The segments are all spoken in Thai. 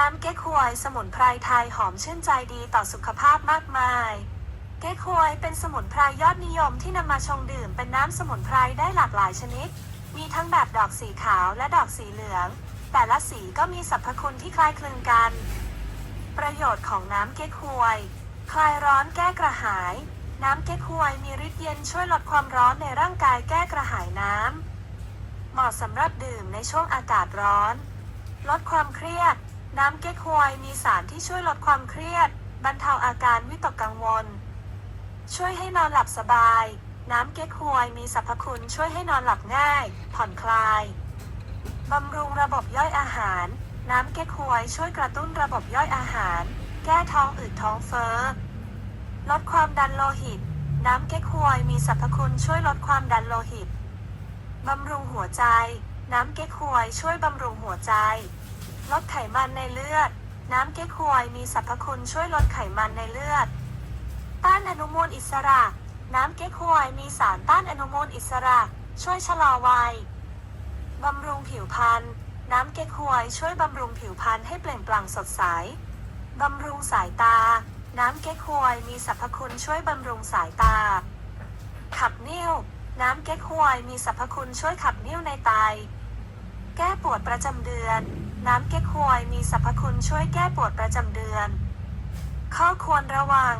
น้ำเก๊กฮวยสมุนไพรไทยหอมชื่นใจดีต่อสุขภาพมากมาย เก๊กฮวยเป็นสมุนไพรยอดนิยมที่นำมาชงดื่มเป็นน้ำสมุนไพรได้หลากหลายชนิด มีทั้งแบบดอกสีขาวและดอกสีเหลือง แต่ละสีก็มีสรรพคุณที่คล้ายคลึงกัน ประโยชน์ของน้ำเก๊กฮวย คลายร้อนแก้กระหาย น้ำเก๊กฮวยมีฤทธิ์เย็นช่วยลดความร้อนในร่างกายแก้กระหายน้ำเหมาะสำหรับดื่มในช่วงอากาศร้อน ลดความเครียด น้ำเก๊กฮวยมีสารที่ช่วยลดความเครียด บรรเทาอาการวิตกกังวล ช่วยให้นอนหลับสบาย น้ำเก๊กฮวยมีสรรพคุณช่วยให้นอนหลับง่าย ผ่อนคลาย บำรุงระบบย่อยอาหาร น้ำเก๊กฮวยช่วยกระตุ้นระบบย่อยอาหาร แก้ท้องอืดท้องเฟ้อ ลดความดันโลหิต น้ำเก๊กฮวยมีสรรพคุณช่วยลดความดันโลหิต บำรุงหัวใจ น้ำเก๊กฮวยช่วยบำรุงหัวใจ ลดไขมันในเลือด น้ำเก๊กฮวยมีสรรพคุณช่วยลดไขมันในเลือด ต้านอนุมูลอิสระ น้ำเก๊กฮวยมีสารต้านอนุมูลอิสระ ช่วยชะลอวัยบำรุงผิวพรรณ น้ำเก๊กฮวยช่วยบำรุงผิวพรรณให้เปล่งปลั่งสดใส บำรุงสายตา น้ำเก๊กฮวยมีสรรพคุณช่วยบำรุงสายตา ขับนิ่ว น้ำเก๊กฮวยมีสรรพคุณช่วยขับนิ่วในไต แก้ปวดประจำเดือน น้ำเก๊กฮวยมีสรรพคุณช่วยแก้ปวดประจำเดือน ข้อควรระวัง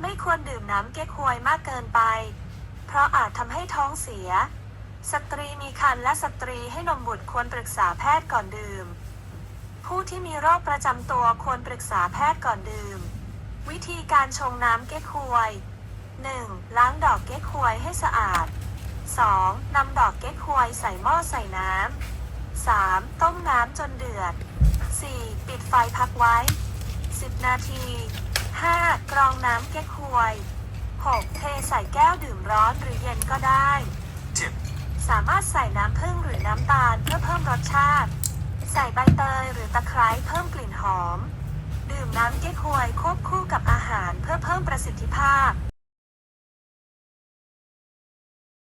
ไม่ควรดื่มน้ำเก๊กฮวยมากเกินไป เพราะอาจทำให้ท้องเสีย สตรีมีครรภ์และสตรีให้นมบุตรควรปรึกษาแพทย์ก่อนดื่ม ผู้ที่มีโรคประจำตัวควรปรึกษาแพทย์ก่อนดื่ม วิธีการชงน้ำเก๊กฮวย 1. ล้างดอกเก๊กฮวยให้สะอาด 2. นำดอกเก๊กฮวยใส่หม้อใส่น้ำ 3. ต้มน้ำจนเดือด 4. ปิดไฟพักไว้ 10 นาที 5. กรองน้ำเก๊กฮวย 6. เทใส่แก้วดื่มร้อนหรือเย็นก็ได้ 7. สามารถใส่น้ำผึ้งหรือน้ำตาลเพื่อเพิ่มรสชาติ ใส่ใบเตยหรือตะไคร้เพิ่มกลิ่นหอม ดื่มน้ำเก๊กฮวยควบคู่กับอาหารเพื่อเพิ่มประสิทธิภาพ